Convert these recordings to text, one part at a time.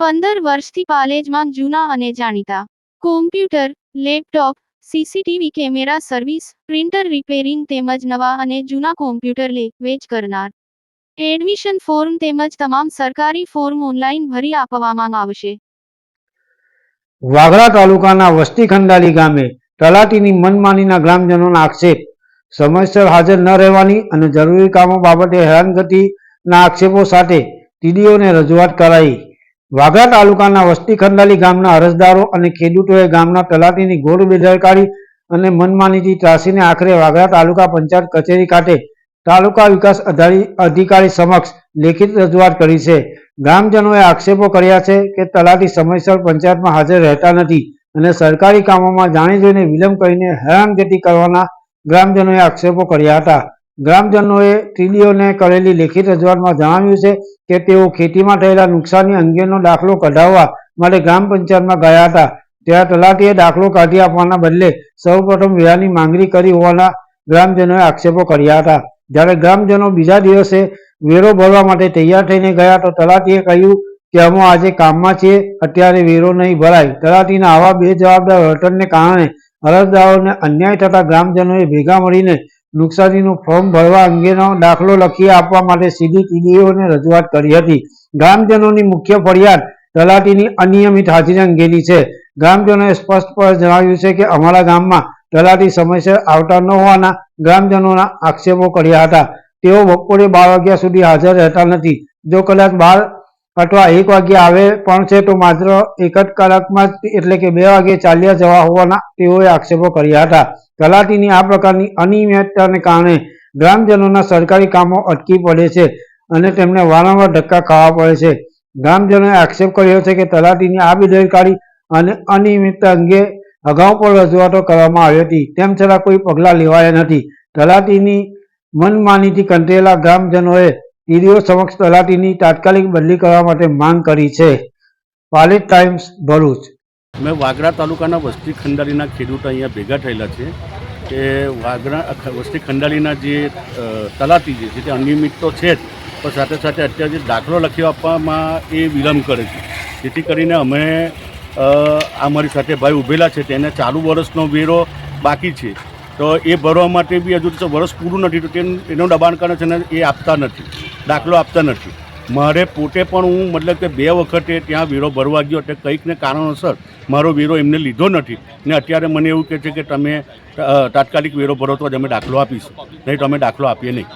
પંદર વર્ષથી પાલેજમાં જૂના અને જાણીતા. Computer laptop CCTV camera service printer repairing તેમજ નવા અને જૂના કોમ્પ્યુટર લે, વેચ કરનાર. એડમિશન ફોર્મ તેમજ તમામ સરકારી ફોર્મ ઓનલાઈન ભરી આપવામાં આવશે. વાગરા તાલુકાના વસ્તી ખંડાલી ગામે તલાટીની મનમાનીના ગ્રામજનોના આક્ષેપ, સમયસર હાજર ન રહેવાની અને જરૂરી કામો બાબતે હેરાનગતિના આક્ષેપો સાથે ટીડીઓને રજૂઆત કરાઈ. વાગરા તાલુકાના વસ્તી ખંડાલી ગામના અરજદારો અને ખેડૂતોએ ગામના તલાટીની ઘોર બેદરકારી અને મનમાનીથી ત્રાસીને આખરે વાગરા તાલુકા પંચાયત કચેરી ખાતે તાલુકા વિકાસ અધિકારી સમક્ષ લેખિત રજૂઆત કરી છે. ગ્રામજનોએ આક્ષેપો કર્યા છે કે તલાટી સમયસર પંચાયતમાં હાજર રહેતા નથી અને સરકારી કામોમાં જાણી જોઈને વિલંબ કરીને હેરાનગતિ કરવાના ગ્રામજનોએ આક્ષેપો કર્યા હતા. ગ્રામજનોએ ટીડીઓને કરેલી લેખિત રજૂઆતમાં જણાવ્યું છે કે તેઓ ખેતીમાં થયેલા નુકસાની અંગેનો દાખલો કઢાવવા માટે ગ્રામ પંચાયતમાં ગયા હતા. ત્યાં તલાટીએ દાખલો કાઢી આપવાના બદલે સૌપ્રથમ વેરાની માંગણી કરી હોવાના ગ્રામજનોએ આક્ષેપો કર્યા હતા. જ્યારે ગ્રામજનો બીજા દિવસે વેરો ભરવા માટે તૈયાર થઈને ગયા તો તલાટીએ કહ્યું કે અમે આજે કામમાં છીએ, અત્યારે વેરો નહીં ભરાય. તલાટીના આવા બે જવાબદાર વર્તનને કારણે અરજદારોને અન્યાય થતા ગ્રામજનોએ ભેગા મળીને નુકસાનીનું ફોર્મ ભરવા અંગેનો દાખલો લખી આપવા માટે સીધી ટીડીઓને રજૂઆત કરી હતી. ગ્રામજનોની મુખ્ય ફરિયાદ તલાટીની અનિયમિત હાજરી અંગેની છે. ગ્રામજનોએ સ્પષ્ટપણે જણાવ્યું છે કે અમારા ગામમાં તલાટી સમયસર આવતા ન હોવાના ગ્રામજનોના આક્ષેપો કર્યા હતા. તેઓ બપોરે બાર વાગ્યા સુધી હાજર રહેતા નથી. જો કદાચ બાર અથવા એક વાગ્યે આવે પણ છે તો માત્ર એક જ કલાકમાં જ, એટલે કે બે વાગે ચાલ્યા જવા હોવાના તેઓએ આક્ષેપો કર્યા હતા. તલાટીની આ પ્રકારની અનિયમિતતાને કારણે ગ્રામજનોના સરકારી કામો અટકી પડે છે અને તેમને વારંવાર ધક્કા ખાવા પડે છે. ગ્રામજનોએ આક્ષેપ કર્યો છે કે તલાટીની આ બેદરકારી અને અનિયમિતતા અંગે અગાઉ પણ રજૂઆતો કરવામાં આવી હતી. તેમ છતાં કોઈ પગલાં લેવાયા નથી. તલાટીની મનમાનીથી કંટેલા ગ્રામજનોએ ટીડીઓ સમક્ષ તલાટીની તાત્કાલિક બદલી કરવા માટે માંગ કરી છે. પાલિત ટાઈમ્સ, ભરૂચ. મેં વાગરા તાલુકાના વસ્તી ખંડાલીના ખેડૂતો અહીંયા ભેગા થયેલા છે કે વાગરા વસ્તી ખંડાલીના જે તલાટી જે છે તે અનિયમિત તો છે જ, પણ સાથે સાથે અત્યારે જે દાખલો લખી આપવામાં એ વિલંબ કરે છે. જેથી કરીને અમે અમારી સાથે ભાઈ ઊભેલા છે, તેને ચાલુ વર્ષનો વેરો બાકી છે. તો એ ભરવા માટે બી હજુ વર્ષ પૂરું નથી, તો તેનું, એનું દબાણ કરે છે ને એ આપતા નથી. દાખલો આપતા નથી. મારે પોતે પણ હું મતલબ કે બે વખતે ત્યાં વીરો ભરવા ગયો એટલે કંઈક ને કારણોસર મારો વીરો એમને લીધો નથી. ને અત્યારે મને એવું કહે છે કે તમે તાત્કાલિક વેરો ભરો તો જ અમે દાખલો આપીશું. નહીં તો અમે દાખલો આપીએ નહીં.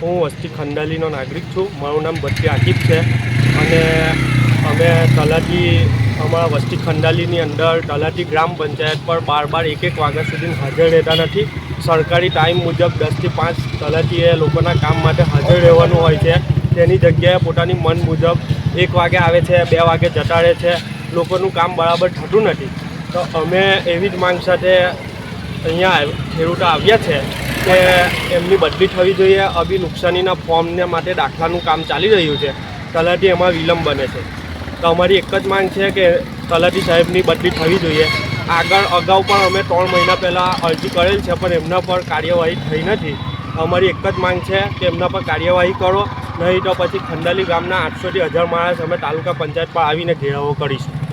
હું વસ્તી ખંડાલીનો નાગરિક છું. મારું નામ બત્રી આકીબ છે. અને અમે તલાટી અમારા વસ્તી ખંડાલીની અંદર તલાટી ગ્રામ પંચાયત પર બાર બાર એક એક વાગ્યા સુધી હાજર રહેતા નથી. સરકારી ટાઈમ મુજબ દસથી પાંચ તલાટીએ લોકોના કામ માટે હાજર રહેવાનું હોય છે. તેની જગ્યાએ પોતાની મન મુજબ એક વાગે આવે છે, બે વાગે જતા રહે છે. લોકોનું કામ બરાબર થતું નથી. તો અમે એવી જ માંગ સાથે અહીંયા ખેડૂતો આવ્યા છે કે એમની બદલી થવી જોઈએ. અભી નુકસાનીના ફોર્મને માટે દાખલાનું કામ ચાલી રહ્યું છે. તલાટી એમાં વિલંબ બને છે. તો અમારી એક જ માંગ છે કે તલાટી સાહેબની બદલી થવી જોઈએ. આગળ અગાઉ પણ અમે ત્રણ મહિના પહેલાં અરજી કરેલ છે, પણ એમના પર કાર્યવાહી થઈ નથી. અમારી એક જ માંગ છે કે એમના પર કાર્યવાહી કરો, નહીં તો પછી ખંડાલી ગામના આઠસોથી હજાર માણસ અમે તાલુકા પંચાયત પર આવીને ઘેરાવો કરીશું.